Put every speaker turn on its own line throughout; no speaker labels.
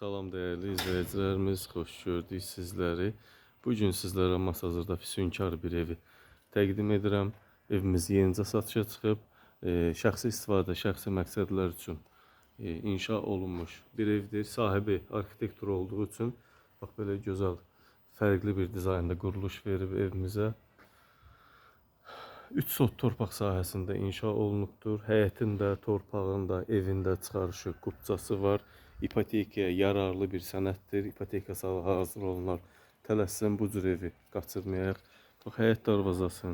Salam değerli izleyicilerimiz, hoş gördük sizləri. Bu gün sizlərə Masazırda füsunkar bir evi təqdim edirəm. Evimiz yenicə satışa çıxıb, e, şəxsi istifadə, şəxsi məqsədlər üçün e, inşa olunmuş bir evdir. Sahibi arxitektor olduğu üçün bax belə gözəl, fərqli bir dizaynda quruluş verib evimizə. 3 sot torpaq sahəsində inşa olunubdur. Həyətində, torpağında, evində çıxarışı, qubçası var. İpotekaya yararlı bir sənəddir. İpoteka sahə hazır olunar. Tələssən bu cür evi qaçırmayaq. Bax, həyət darvazası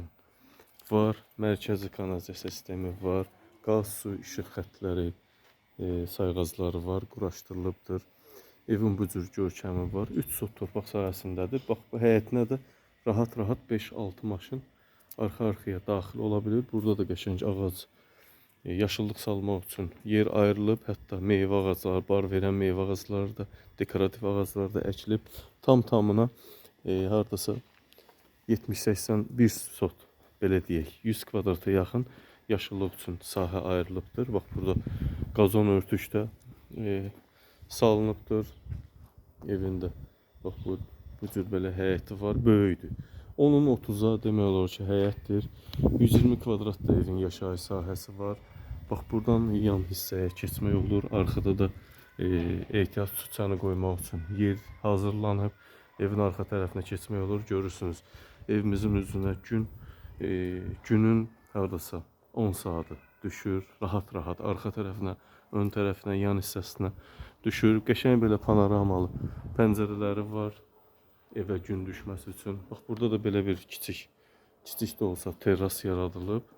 var. Mərkəzi kanalizasiya sistemi var. Qaz, su, işıq xəttləri, e, sayğacları var. Quraşdırılıbdır. Evin bu cür görkəmi var. 3 sot torpaq sahəsindədir. Bax, bu həyətinə də rahat-rahat 5-6 maşın arxa-arxaya daxil ola bilir. Burada da qəşəng ağac, e, yaşıllıq salmaq üçün yer ayrılıb. Hətta meyvə ağacları, bar verən meyvə ağacları da, dekorativ ağaclar da əkilib. Tam tamına e, hardasa 70-80 bir sot belə deyək, 100 kvadrata yaxın yaşıllıq üçün sahə ayrılıbdır. Bax burada qazon örtük də e, salınıbdır evində. Bax bu bu cür belə həyəti var, böyükdür. Onun 30-a demək olar ki, həyətdir. 120 kvadrat da evin yaşayış sahəsi var. Bax buradan yan hissəyə keçmək olur. Arxada da e, ehtiyat su çanı qoymaq üçün yer hazırlanıb. Evin arxa tərəfinə keçmək olur. Görürsünüz, evimizin üzünə gün e, günün hardasa 10 saatı düşür. Rahat-rahat arxa tərəfinə, ön tərəfinə, yan hissəsinə düşür. Qəşəng belə panoramalı pəncərələri var evə gün düşməsi üçün. Bax burada da belə bir kiçik kiçik də olsa terras yaradılıb.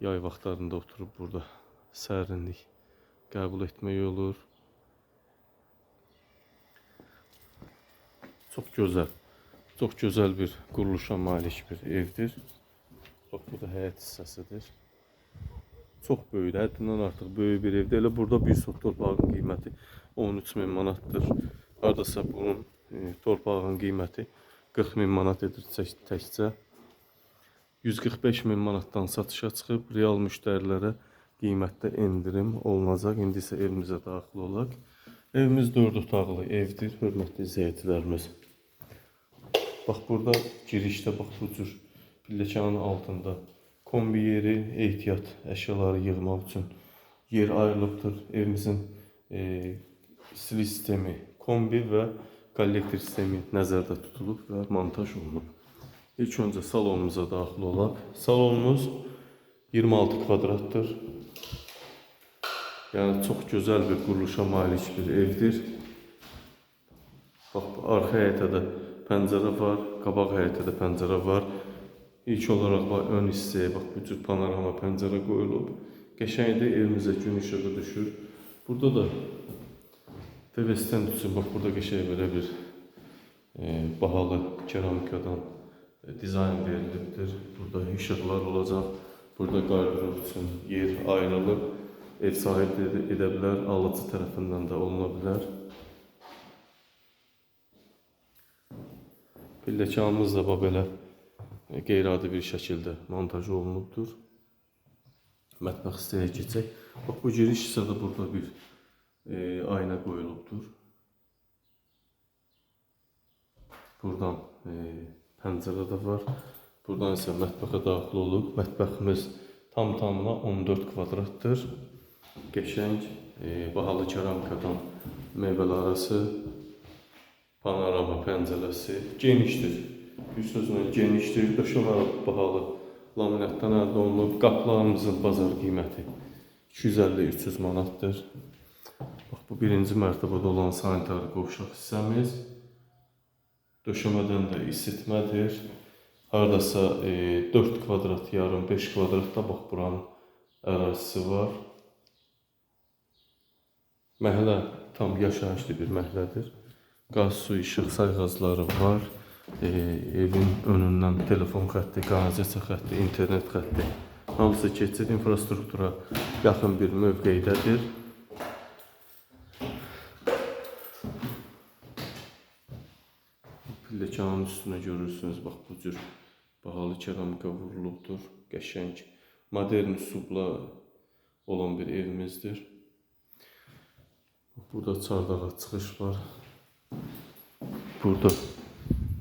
Yay vaxtlarında oturub burada sərinlik qəbul etmək olur. Çox gözəl, çox gözəl bir quruluşa malik bir evdir. Bax bu da həyət hissəsidir. Çox böyükdür, həddindən artıq böyük bir evdir. Elə burada bir sot torpağın qiyməti 13 min manatdır. Hardasa bunun e, torpağın qiyməti 40 min manat edir tək- təkcə. 145 min manatdan satışa çıxıb real müştərilərə qiymətdə endirim olunacaq. İndi isə evimizə daxil olaq. Evimiz 4 otaqlı evdir, hörmətli izləyicilərimiz. Bax burada girişdə bax bu cür pilləkanın altında kombi yeri, ehtiyat əşyaları yığmaq üçün yer ayrılıbdır. Evimizin e, sistemi, kombi və kollektor sistemi nəzərdə tutulub və montaj olunub. İlk öncə salonumuza daxil olaq. Salonumuz 26 kvadratdır. Yəni çox gözəl bir quruluşa malik bir evdir. Bax, arxa həyətə də pəncərə var, qabaq həyətə də pəncərə var. İlk olaraq bax, ön hissəyə bax bu cür panorama pəncərə qoyulub. Qəşəngdir, evimizə gün işığı düşür. Burada da Devesdən üçün bax burada qəşəng belə bir e, bahalı keramikadan dizayn verilibdir. Burada işıqlar olacaq. Burada qardırob üçün yer ayrılıb. Ev sahibi edə bilər, alıcı tərəfindən də oluna bilər. Pilləkanımız da bax belə e, qeyri-adi bir şəkildə montaj olunubdur. Mətbəx hissəyə keçək. Bax bu giriş hissədə burada bir e, ayna qoyulubdur. Buradan e, pəncərə də var. Buradan isə mətbəxə daxil olub. Mətbəximiz tam tamına 14 kvadratdır. Qəşəng, e, bahalı keramikadan mebel arası, panorama pəncərəsi genişdir. Bir sözlə genişdir. Döşəmə bahalı laminatdan əldə olunub. Qapılarımızın bazar qiyməti 250-300 manatdır. Bax bu birinci mərtəbədə olan sanitar qovşaq hissəmiz. Döşəmədən də isitmədir. Hardasa e, 4 kvadrat yarım, 5 kvadratda bax buranın ərazisi var. Məhəllə tam yaşayışlı bir məhəllədir. Qaz, su, işıq sayğacları var. E, evin önündən telefon xətti, kanalizasiya xətti, internet xətti hamısı keçid infrastruktura yaxın bir mövqeydədir. Pilləkanın üstünə görürsünüz, bax bu cür bahalı keramika vurulubdur. Qəşəng, modern üslubla olan bir evimizdir. Burada çardağa çıxış var. Burada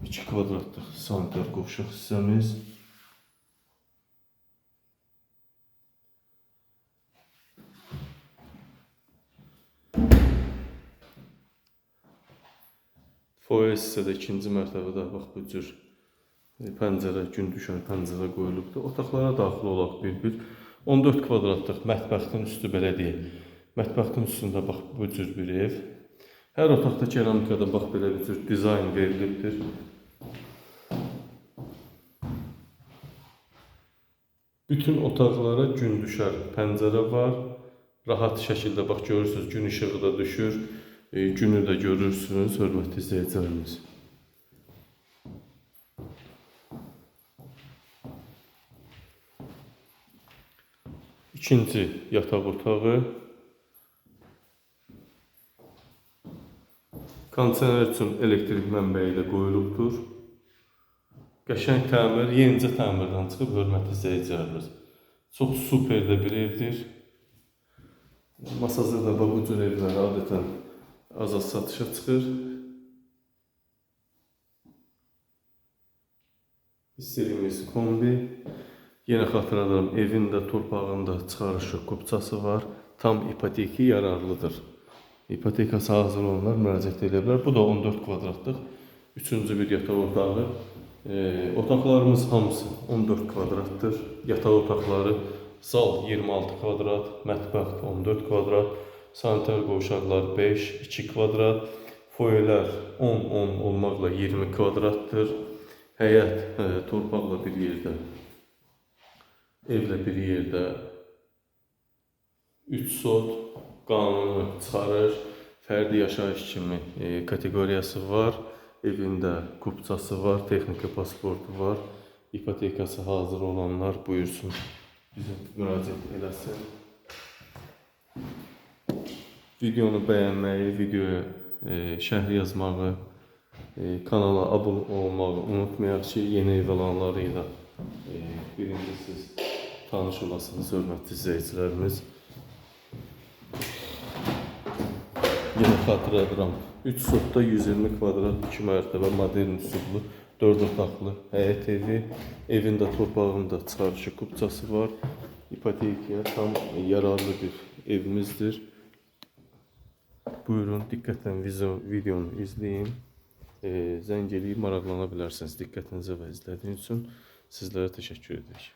2 kvadratlıq sanitar qovşaq hissəmiz. Foyer hissədə ikinci mərtəbədə bax bu cür e, pəncərə, gün düşən pəncərə qoyulubdur. Otaqlara daxil olaq bir-bir. 14 kvadratlıq mətbəxin üstü belə deyək. Mətbəxin üstündə bax bu cür bir ev. Hər otaqda keramikada bax belə bir cür dizayn verilibdir. Bütün otaqlara gün düşər pəncərə var. Rahat şəkildə bax görürsüz gün işığı da düşür. E, günü də görürsünüz hörmətli izləyicilərimiz. İkinci yataq otağı. Kondisioner üçün elektrik mənbəyi də qoyulubdur. Qəşəng təmir, yenicə təmirdən çıxıb hörmətli izləyicilərimiz. Çox super də bir evdir. Masazırda bax bu cür evlər adətən az-az satışa çıxır. İstədiyimiz kombi. Yenə xatırladıram, evin də torpağın da çıxarışı kupçası var. Tam ipoteki yararlıdır. İpotekası hazır olanlar müraciət edə bilər. Bu da 14 kvadratlıq üçüncü bir yataq otağı. E, otaqlarımız hamısı 14 kvadratdır. Yataq otaqları zal 26 kvadrat, mətbəx 14 kvadrat, sanitar qovşaqlar 5, 2 kvadrat, foyelər 10-10 olmaqla 20 kvadratdır. Həyət e, torpaqla bir yerdə, evlə bir yerdə 3 sot qanunu çıxarır. Fərdi yaşayış kimi e, kateqoriyası var. Evində kupçası var, texniki pasportu var. İpotekası hazır olanlar buyursun bizə müraciət eləsin. Videonu bəyənməyi, videoya e, şərh yazmağı, e, kanala abunə olmağı unutmayaq ki, yeni ev alanları ilə e, birinci siz tanış olasınız, hörmətli izləyicilərimiz. Yenə xatırladıram. 3 sotda 120 kvadrat 2 mərtəbə modern üsullu 4 otaqlı həyət evi. Evin də torpağının da çıxarışı kupçası var. İpotekaya tam yararlı bir evimizdir. Buyurun, diqqətlə video, videonu izləyin. E, zəng eləyib maraqlana bilərsiniz. Diqqətinizə və izlədiyiniz üçün sizlərə təşəkkür edirik.